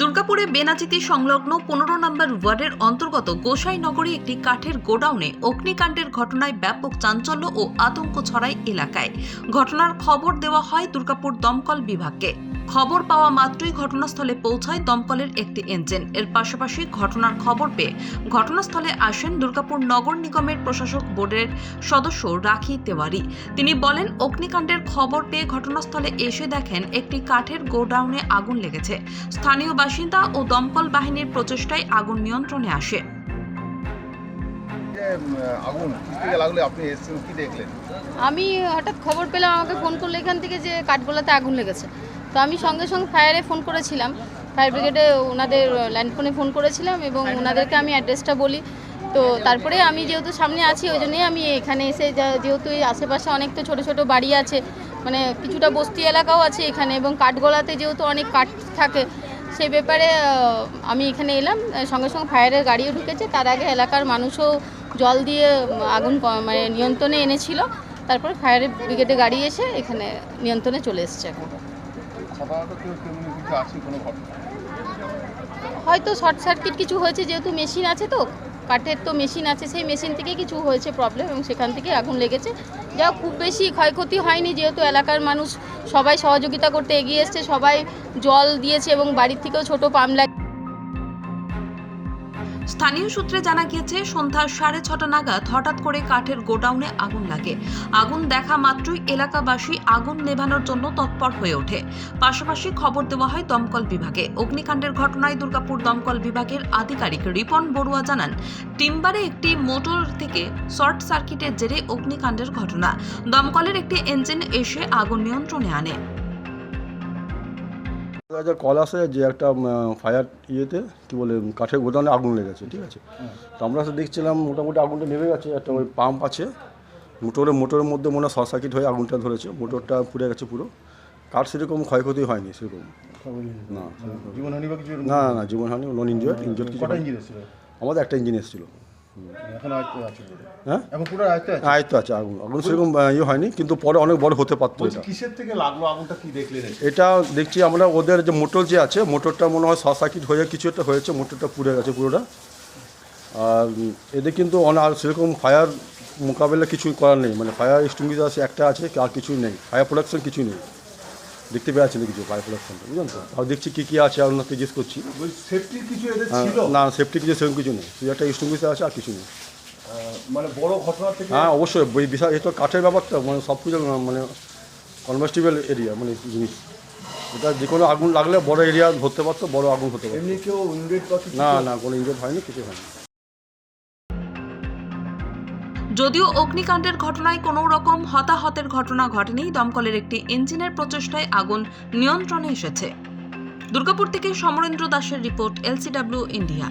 দুর্গাপুরে বেনাচিতি সংলগ্ন পনেরো নম্বর ওয়ার্ডের অন্তর্গত গোসাইনগরে একটি কাঠের গোডাউনে অগ্নিকাণ্ডের ঘটনায় ব্যাপক চাঞ্চল্য ও আতঙ্ক ছড়ায় এলাকায়। ঘটনার খবর দেওয়া হয় দুর্গাপুর দমকল বিভাগকে। খবর পাওয়া মাত্রই ঘটনাস্থলে পৌঁছায় দমকলের একটি ইঞ্জিন এর পাশাপাশি ঘটনার খবর পেয়ে ঘটনাস্থলে আসেন দুর্গাপুর নগর নিগমের প্রশাসক বোর্ডের সদস্য রাখি তেওয়ারি। তিনি বলেন অগ্নিকাণ্ডের খবর পেয়ে ঘটনাস্থলে এসে দেখেন একটি কাঠের গোডাউনে আগুন লেগেছে। স্থানীয় বাসিন্দা ও দমকল বাহিনীর প্রচেষ্টায় আগুন নিয়ন্ত্রণে আসে। আগুন থেকে লাগল আপনি এসেছেন কি দেখলেন? আমি হঠাৎ খবর পেলাম আমাকে ফোন করল এখান থেকে যে কাঠগোলাতে আগুন লেগেছে। তো আমি সঙ্গে সঙ্গে ফায়ারে ফোন করেছিলাম। ফায়ার ব্রিগেডে ওনাদের ল্যান্ডফোনে ফোন করেছিলাম এবং ওনাদেরকে আমি অ্যাড্রেসটা বলি। তো তারপরে আমি যেহেতু সামনে আছি, ওই জন্যই আমি এখানে এসে যেহেতু এই আশেপাশে অনেক তো ছোটো ছোটো বাড়ি আছে মানে কিছুটা বস্তি এলাকাও আছে এখানে এবং কাঠগোলাতে যেহেতু অনেক কাঠ থাকে সেই ব্যাপারে আমি এখানে এলাম। সঙ্গে সঙ্গে ফায়ারের গাড়িও ঢুকেছে। তার আগে এলাকার মানুষও জল দিয়ে আগুন মানে নিয়ন্ত্রণে এনেছিল। তারপর ফায়ার ব্রিগেডে গাড়ি এসে এখানে নিয়ন্ত্রণে চলে এসেছে এখন। হয়তো শর্ট সার্কিট কিছু হয়েছে, যেহেতু মেশিন আছে তো, কাঠের তো মেশিন আছে, সেই মেশিন থেকে কিছু হয়েছে প্রবলেম এবং সেখান থেকে আগুন লেগেছে। যা খুব বেশি ক্ষয়ক্ষতি হয়নি, যেহেতু এলাকার মানুষ সবাই সহযোগিতা করতে এগিয়ে এসছে, সবাই জল দিয়েছে এবং বাড়ির থেকেও ছোট পাম্প লাগে স্থানীয় সূত্রে জানা গিয়েছে, সন্ধ্যা সাড়ে ছটা নাগাদ হঠাৎ করে কাঠের গোডাউনে আগুন লাগে। আগুন দেখা মাত্রই এলাকাবাসী আগুন নেভানোর জন্য তৎপর হয়ে ওঠে। পাশাপাশি খবর দেওয়া হয় দমকল বিভাগে। অগ্নিকাণ্ডের ঘটনায় দুর্গাপুর দমকল বিভাগের আধিকারিক রিপন বড়ুয়া জানান, টিম্বারে একটি মোটর থেকে শর্ট সার্কিটের জেরে অগ্নিকাণ্ডের ঘটনা। দমকলের একটি ইঞ্জিন এসে আগুন নিয়ন্ত্রণে আনে। কল আসে যে একটা ফায়ার ইয়েতে কি বলে কাঠের গোদামে আগুন লেগেছে ঠিক আছে? তো আমরা দেখছিলাম মোটামুটি আগুনটা নেমে গেছে একটা ওই পাম্প আছে। মোটরের মোটরের মধ্যে মনে হয় শর্ট সার্কিট হয়ে আগুনটা ধরেছে মোটরটা পুড়ে গেছে পুরো। কাঠ সেরকম ক্ষয়ক্ষতি হয়নি সেরকম। না না না জীবনহানি নন ইনজয়েড ইনজয়েড কিছু আমাদের একটা ইঞ্জিন এসেছিল হ্যাঁ? আয়ত্ত আছে? আগুন। আগুন সেরকম ইয়ে হয়নি কিন্তু পরে অনেক বড় হতে পারতো এটা। কিসের থেকে লাগল আগুনটা কি দেখলেন এটা দেখছি আমরা ওদের যে মোটর যে আছে মোটরটা মনে হয় শর্ট সার্কিট হয়ে কিছু একটা হয়েছে মোটরটা পুড়ে গেছে পুরোটা। আর এদের কিন্তু আর সেরকম ফায়ার মোকাবেলা কিছুই করার নেই। মানে ফায়ার এক্সটিংগুইশার একটা আছে আর কিছুই নেই। ফায়ার প্রোডাকশন কিছুই নেই। দেখতে পেয়ে না কিছু ফায়ার প্রোডাকশনটা বুঝলেন তো? আর দেখছি কী কী আছে আর ওনাকে জিজ্ঞেস করছি। সেফটির কিছু এদের হ্যাঁ, ছিল? না সেফটি কিছু সেরকম কিছু নেই। শুধু একটা এক্সটিংগুইশার আছে আর কিছু নেই। মানে বড় ঘটনা থেকে হ্যাঁ অবশ্যই। ওই বিশাল এ তো কাঠের ব্যাপারটা মানে সব কিছু মানে কনভার্সটিবল এরিয়া মানে জিনিস। এটা যে কোনো আগুন লাগলে বড় এরিয়া ধরতে পারতো বড় আগুন হতে পারতো। না না কোনো ইনজোর হয়নি কিছু হয়নি। যদিও অগ্নিকাণ্ডের ঘটনায় কোনো রকম হতাহতের ঘটনা ঘটেনি, দমকলের একটি ইঞ্জিনের প্রচেষ্টায় আগুন নিয়ন্ত্রণে এসেছে। দুর্গাপুর থেকে সমরেন্দ্র দাসের রিপোর্ট, এলসিডব্লিউ ইন্ডিয়া।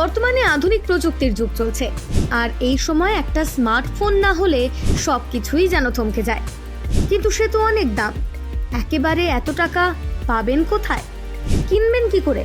বর্তমানে আধুনিক প্রযুক্তির যুগ চলছে, আর এই সময় একটা স্মার্টফোন না হলে সব কিছুই যেন থমকে যায়। কিন্তু সে তো অনেক দাম। একেবারে এত টাকা পাবেন কোথায়? কিনবেন কি করে?